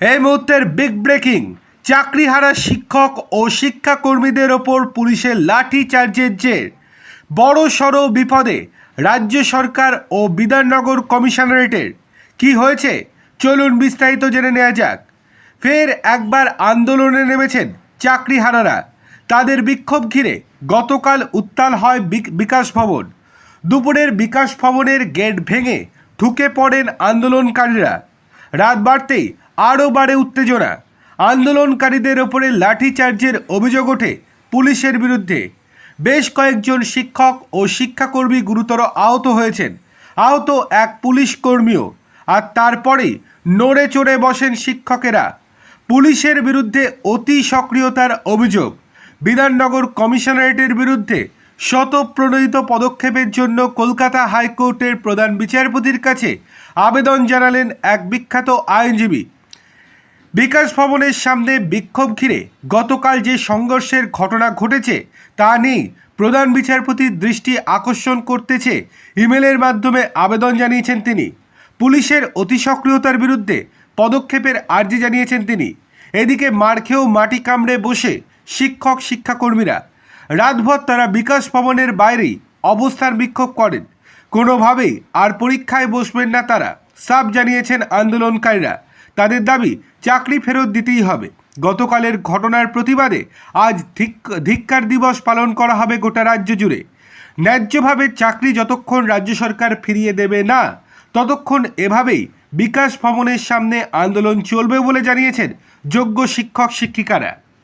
এই মুহূর্তের big breaking চাকরিহারা শিক্ষক ও শিক্ষাকর্মীদের ওপর পুলিশের লাঠি চার্জের জের। বড় সড় বিপদে রাজ্য সরকার ও বিধাননগর কমিশনারেটের। কি হয়েছে? চলুন বিস্তারিত জেনে নেওয়া যাক। ফের একবার আন্দোলনে নেমেছেন চাকরিহারারা। তাদের বিক্ষোভ ঘিরে গতকাল উত্তাল হয় বিকাশ ভবন। দুপুরের বিকাশ ভবনের গেট ভেঙে ঢুকে পড়েন আন্দোলনকারীরা। রাত বাড়তেই আরও বাড়ে উত্তেজনা। আন্দোলনকারীদের ওপরে লাঠিচার্জের অভিযোগ ওঠে পুলিশের বিরুদ্ধে। বেশ কয়েকজন শিক্ষক ও শিক্ষাকর্মী গুরুতর আহত হয়েছেন। আহত এক পুলিশ কর্মীও। আর তারপরেই নড়ে চড়ে বসেন শিক্ষকেরা। পুলিশের বিরুদ্ধে অতি সক্রিয়তার অভিযোগ। বিধাননগর কমিশনারেটের বিরুদ্ধে শতপ্রণোদিত পদক্ষেপের জন্য কলকাতা হাইকোর্টের প্রধান বিচারপতির কাছে আবেদন জানালেন এক বিখ্যাত আইনজীবী। বিকাশ ভবনের সামনে বিক্ষোভ ঘিরে গতকাল যে সংঘর্ষের ঘটনা ঘটেছে, তা নেই প্রধান বিচারপতির দৃষ্টি আকর্ষণ করতেছে ইমেলের মাধ্যমে আবেদন জানিয়েছেন তিনি। পুলিশের অতি সক্রিয়তার বিরুদ্ধে পদক্ষেপের আর্জি জানিয়েছেন তিনি। এদিকে মার খেয়েও মাটি কামড়ে বসে শিক্ষক, শিক্ষাকর্মীরা। রাতভর তারা বিকাশ ভবনের বাইরেই অবস্থান বিক্ষোভ করেন। কোনোভাবেই আর পরীক্ষায় বসবেন না তারা সাব জানিয়েছেন আন্দোলনকারীরা। তাদের দাবি, চাকরি ফেরত দিতেই হবে। গতকালের ঘটনার প্রতিবাদে আজ ধিক- ধিক্কার দিবস পালন করা হবে গোটা রাজ্য জুড়ে। ন্যায্যভাবে চাকরি যতক্ষণ রাজ্য সরকার ফিরিয়ে দেবে না, ততক্ষণ এভাবেই বিকাশ ভবনের সামনে আন্দোলন চলবে বলে জানিয়েছেন যোগ্য শিক্ষক শিক্ষিকারা